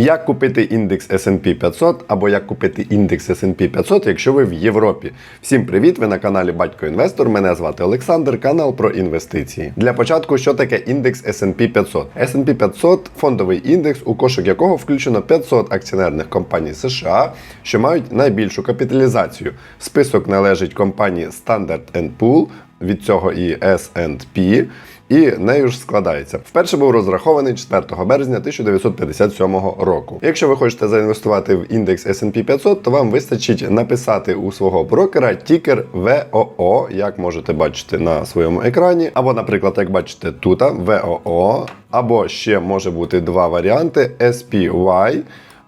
Як купити індекс S&P 500 або як купити індекс S&P 500, якщо ви в Європі? Всім привіт! Ви на каналі Батько Інвестор. Мене звати Олександр, канал про інвестиції. Для початку, що таке індекс S&P 500? S&P 500 – фондовий індекс, у кошик якого включено 500 акціонерних компаній США, що мають найбільшу капіталізацію. Список належить компанії Standard Poor's, від цього і S&P, і нею ж складається. Вперше був розрахований 4 березня 1957 року. Якщо ви хочете заінвестувати в індекс S&P 500, то вам вистачить написати у свого брокера тікер ВОО, як можете бачити на своєму екрані, або, наприклад, як бачите тут ВОО, або ще може бути два варіанти SPY.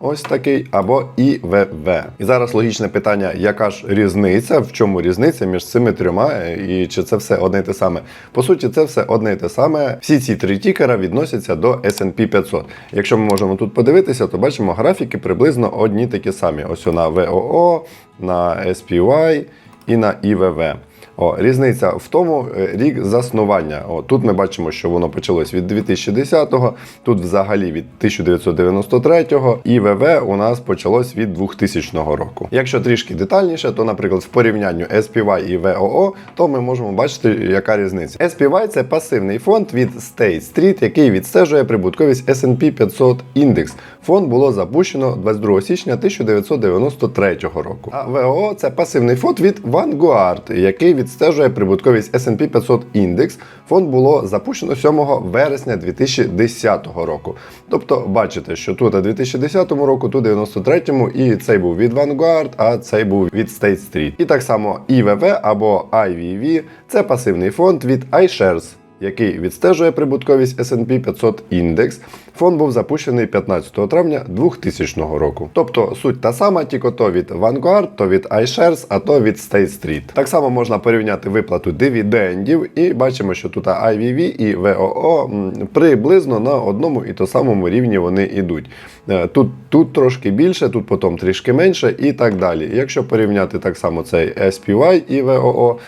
Ось такий або ІВВ. І зараз логічне питання, яка ж різниця, в чому різниця між цими трьома, і чи це все одне й те саме. По суті, це все одне й те саме. Всі ці три тікера відносяться до S&P 500. Якщо ми можемо тут подивитися, то бачимо графіки приблизно одні такі самі. Ось на ВОО, на SPY і на ІВВ. О, різниця в тому е, рік заснування. О, тут ми бачимо, що воно почалось від 2010-го, тут взагалі від 1993-го, і ВВ у нас почалось від 2000 року. Якщо трішки детальніше, то, наприклад, в порівнянні SPY і ВОО, то ми можемо бачити, яка різниця. SPY це пасивний фонд від State Street, який відстежує прибутковість S&P 500 індекс. Фонд було запущено 22 січня 1993 року. А ВОО це пасивний фонд від Vanguard, який відстежує прибутковість S&P 500 індекс. Фонд було запущено 7 вересня 2010 року. Тобто, бачите, що тут у 2010 року, тут 93-му, і цей був від Vanguard, а цей був від State Street. І так само IVV або IVV – це пасивний фонд від iShares який відстежує прибутковість S&P 500 індекс. Фонд був запущений 15 травня 2000 року. Тобто суть та сама, тільки то від Vanguard, то від iShares, а то від State Street. Так само можна порівняти виплату дивідендів, і бачимо, що тут IVV і ВОО приблизно на одному і то самому рівні вони йдуть. Е, Тут, тут трошки більше, тут потім трішки менше і так далі. Якщо порівняти так само цей SPY і ВОО,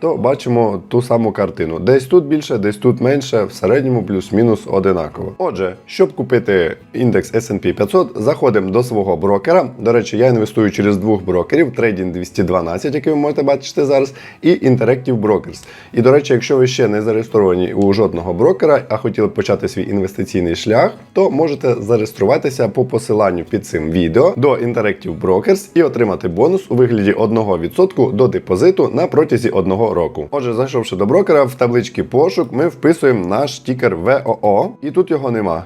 то бачимо ту саму картину. Десь тут більше, десь тут менше, в середньому плюс-мінус одинаково. Отже, щоб купити індекс S&P 500, заходимо до свого брокера. До речі, я інвестую через двох брокерів: Trading 212, який ви можете бачити зараз, і Interactive Brokers. І до речі, якщо ви ще не зареєстровані у жодного брокера, а хотіли почати свій інвестиційний шлях, то можете зареєструватися по посиланню під цим відео до Interactive Brokers і отримати бонус у вигляді 1% до депозиту на протязі одного року. Отже, зайшовши до брокера, в табличці пошук ми вписуємо наш тікер ВОО, і тут його нема.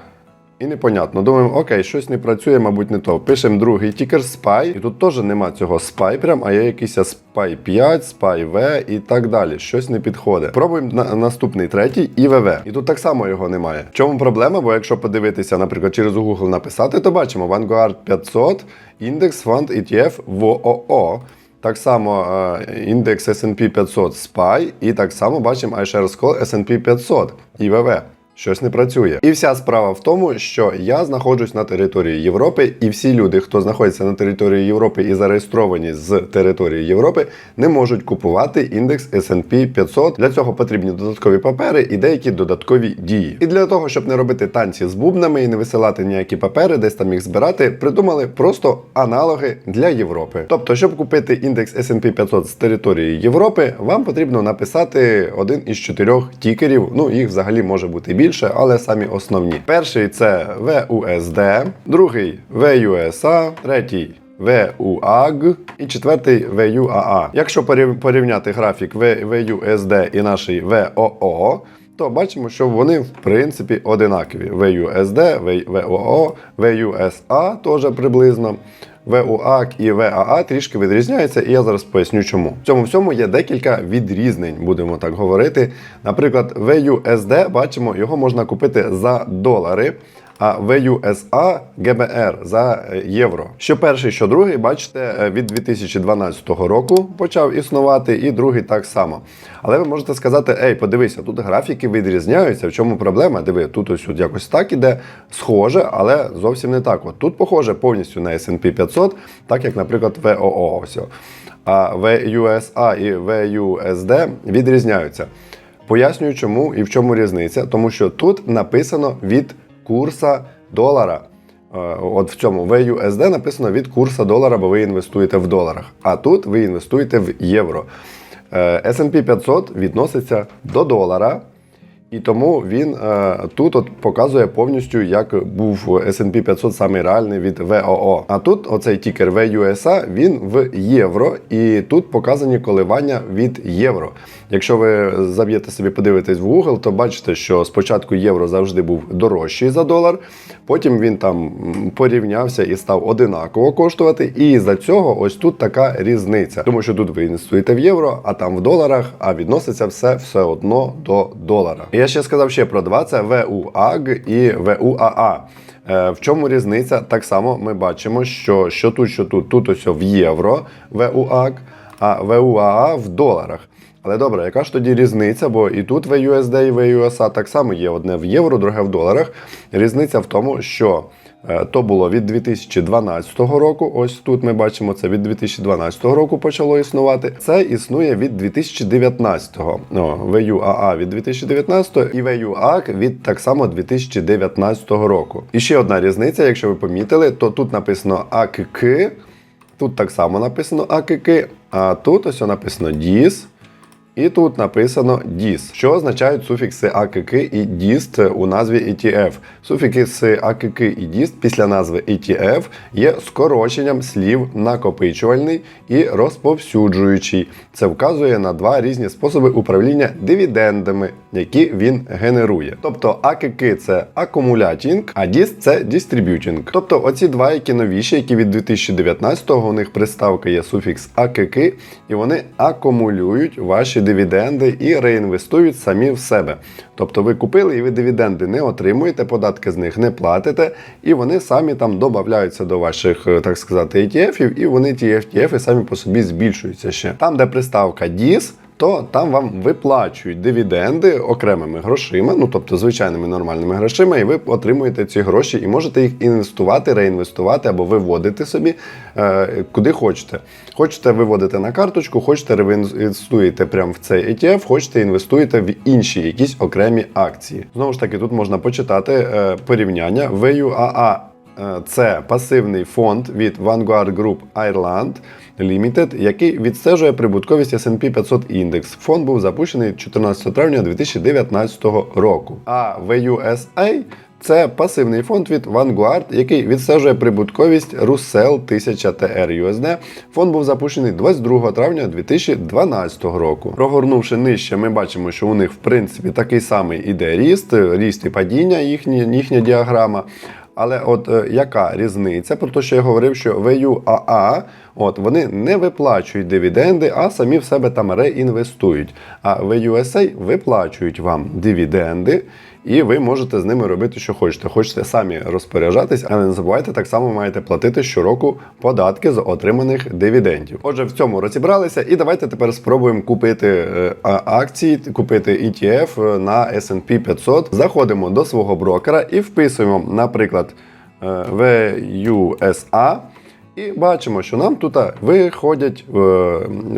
І непонятно. Думаємо, окей, щось не працює, мабуть, не то. Пишемо другий тікер SPY, і тут теж нема цього SPY прям, а є якийсь SPY 5, SPY V і так далі. Щось не підходить. Пробуємо на наступний третій ІВВ. І тут так само його немає. В чому проблема? Бо якщо подивитися, наприклад, через Google написати, то бачимо Vanguard 500, індекс фонд ETF ВОО. Так само е, індекс S&P 500 SPY, і так само бачимо iShares Call S&P 500 ІВВ. Щось не працює. І вся справа в тому, що я знаходжусь на території Європи, і всі люди, хто знаходиться на території Європи і зареєстровані з території Європи, не можуть купувати індекс S&P 500. Для цього потрібні додаткові папери і деякі додаткові дії. І для того, щоб не робити танці з бубнами і не висилати ніякі папери, десь там їх збирати, придумали просто аналоги для Європи. Тобто, щоб купити індекс S&P 500 з території Європи, вам потрібно написати один із чотирьох тікерів. Ну їх взагалі може бути більше, але самі основні. Перший це VUSD, другий VUSA, третій VUAG і четвертий VUAA. Якщо порівняти графік VUSD і наш VOO, то бачимо, що вони в принципі одинакові. VUSD, VOO, VUSA теж приблизно. VUAC і ВАА трішки відрізняються, і я зараз поясню чому. В цьому всьому є декілька відрізнень, будемо так говорити. Наприклад, VUSD, бачимо, його можна купити за долари, а VUSA ГБР за е, євро. Що перший, що другий, бачите, е, від 2012 року почав існувати, і другий так само. Але ви можете сказати, ей, подивися, тут графіки відрізняються. В чому проблема? Диви, тут ось от якось так іде, схоже, але зовсім не так. От тут похоже повністю на S&P 500, так як, наприклад, VOO. Ось. А VUSA і VUSD відрізняються. Пояснюю, чому і в чому різниця, тому що тут написано від курса долара. От в цьому VUSD написано від курса долара, бо ви інвестуєте в доларах. А тут ви інвестуєте в євро. Е, S&P 500 відноситься до долара. І тому він е, тут от показує повністю, як був S&P 500 самий реальний від ВОО. А тут оцей тікер VUSA, він в євро, і тут показані коливання від євро. Якщо ви заб'єте собі подивитись в Google, то бачите, що спочатку євро завжди був дорожчий за долар, потім він там порівнявся і став одинаково коштувати. І за цього ось тут така різниця. Тому що тут ви інвестуєте в євро, а там в доларах, а відноситься все все одно до долара. Я ще сказав ще про два: це ВУАГ і ВУАА. Е, В чому різниця? Так само ми бачимо, що, що тут, що тут, тут ось в євро ВУАГ, а ВУАА в доларах. Але добре, яка ж тоді різниця? Бо і тут ВУСД, і ВУСА так само є одне в євро, друге в доларах. Різниця в тому, що то було від 2012 року. Ось тут ми бачимо це від 2012 року почало існувати. Це існує від 2019. Ну, VUAA від 2019 і VUAC від так само 2019 року. І ще одна різниця, якщо ви помітили, то тут написано АКК, тут так само написано АКК, а тут ось написано DIS. І тут написано DIS, що означають суфікси AKK і DIST у назві ETF. Суфікси AKK і DIST після назви ETF є скороченням слів накопичувальний і розповсюджуючий. Це вказує на два різні способи управління дивідендами, які він генерує. Тобто AKK – це акумулятінг, а DIST – це distributing. Тобто оці два, які новіші, які від 2019-го, у них приставка є суфікс AKK, і вони акумулюють ваші дивіденди і реінвестують самі в себе. Тобто ви купили і ви дивіденди не отримуєте, податки з них не платите, і вони самі там додаються до ваших, е, так сказати, ETF-ів, і вони ті ETF самі по собі збільшуються ще. Там, де приставка DIS, то там вам виплачують дивіденди окремими грошима, ну тобто звичайними нормальними грошима, і ви отримуєте ці гроші і можете їх інвестувати, реінвестувати або виводити собі е, куди хочете. Хочете виводити на карточку, хочете реінвестуєте прямо в цей ETF, хочете інвестуєте в інші якісь окремі акції. Знову ж таки, тут можна почитати е, порівняння VUAA Це пасивний фонд від Vanguard Group Ireland Limited, який відстежує прибутковість S&P 500 індекс. Фонд був запущений 14 травня 2019 року. А VUSA це пасивний фонд від Vanguard, який відстежує прибутковість Russell 1000 TR USD. Фонд був запущений 22 травня 2012 року. Прогорнувши нижче, ми бачимо, що у них в принципі такий самий іде ріст, ріст і падіння, їхні, їхня діаграма. Але от е, яка різниця? Про те, що я говорив, що VUAA, от вони не виплачують дивіденди, а самі в себе там реінвестують. А VUSA виплачують вам дивіденди, і ви можете з ними робити, що хочете. Хочете самі розпоряджатись, але не забувайте, так само маєте платити щороку податки з отриманих дивідендів. Отже, в цьому розібралися, і давайте тепер спробуємо купити е, акції, купити ETF на S&P 500. Заходимо до свого брокера і вписуємо, наприклад, е, VUSA. І бачимо, що нам тут виходять е,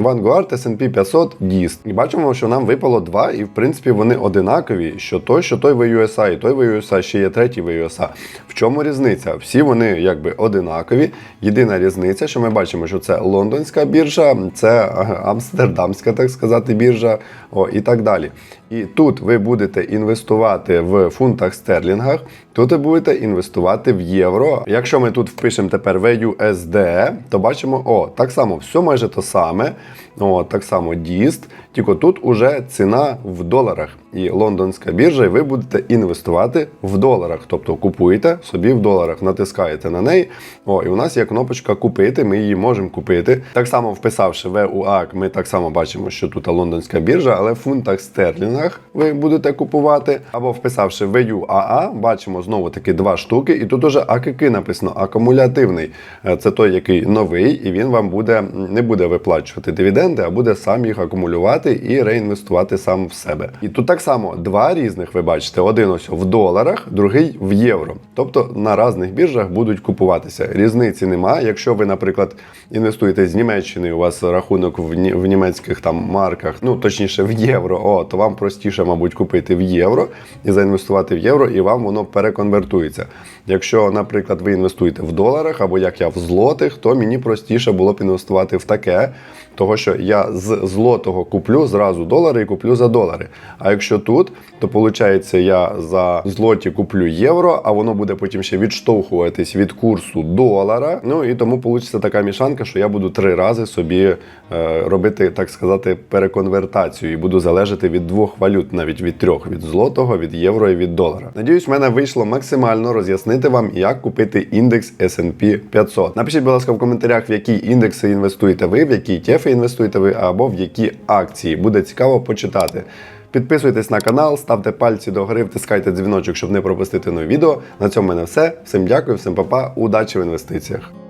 Vanguard S&P 500 DIST. І бачимо, що нам випало два, і в принципі вони одинакові, що той, що той VUSA, і той VUSA, ще є третій VUSA. В чому різниця? Всі вони якби одинакові. Єдина різниця, що ми бачимо, що це лондонська біржа, це амстердамська, так сказати, біржа, о, і так далі. І тут ви будете інвестувати в фунтах стерлінгах, тут ви будете інвестувати в євро. Якщо ми тут впишемо тепер VUSD, то бачимо, о, так само все майже то саме. О, так само DIST, тільки тут уже ціна в доларах. І лондонська біржа, і ви будете інвестувати в доларах. Тобто купуєте собі в доларах, натискаєте на неї. О, і у нас є кнопочка купити, ми її можемо купити. Так само вписавши VUAC, ми так само бачимо, що тут лондонська біржа, але в фунтах стерлінгах ви будете купувати. Або вписавши VUAA, бачимо знову таки два штуки, і тут уже АКК написано акумулятивний. Е, Це той, який новий, і він вам буде не буде виплачувати дивіденди, а буде сам їх акумулювати і реінвестувати сам в себе. І тут так само два різних ви бачите: один ось в доларах, другий в євро. Тобто на різних біржах будуть купуватися. Різниці немає. Якщо ви, наприклад, інвестуєте з Німеччини, у вас рахунок в, ні- в німецьких там марках, ну точніше в євро, о, то вам простіше, мабуть, купити в євро і заінвестувати в євро, і вам воно переконвертується. Якщо, наприклад, ви інвестуєте в доларах або як я в злотих, то мені простіше було б інвестувати в таке, того що я з злотого куплю зразу долари і куплю за долари. А якщо тут, то виходить, я за злоті куплю євро, а воно буде потім ще відштовхуватись від курсу долара. Ну і тому вийде така мішанка, що я буду три рази собі е, робити, так сказати, переконвертацію і буду залежати від двох валют, навіть від трьох: від злотого, від євро і від долара. Надіюсь, в мене вийшло максимально роз'яснити вам, як купити індекс S&P 500. Напишіть, будь ласка, в коментарях, в які індекси інвестуєте ви, в які тефи інвестуєте ви, або в які акції. Буде цікаво почитати. Підписуйтесь на канал, ставте пальці догори, втискайте дзвіночок, щоб не пропустити нові відео. На цьому в мене все. Всім дякую, всім па-па, удачі в інвестиціях.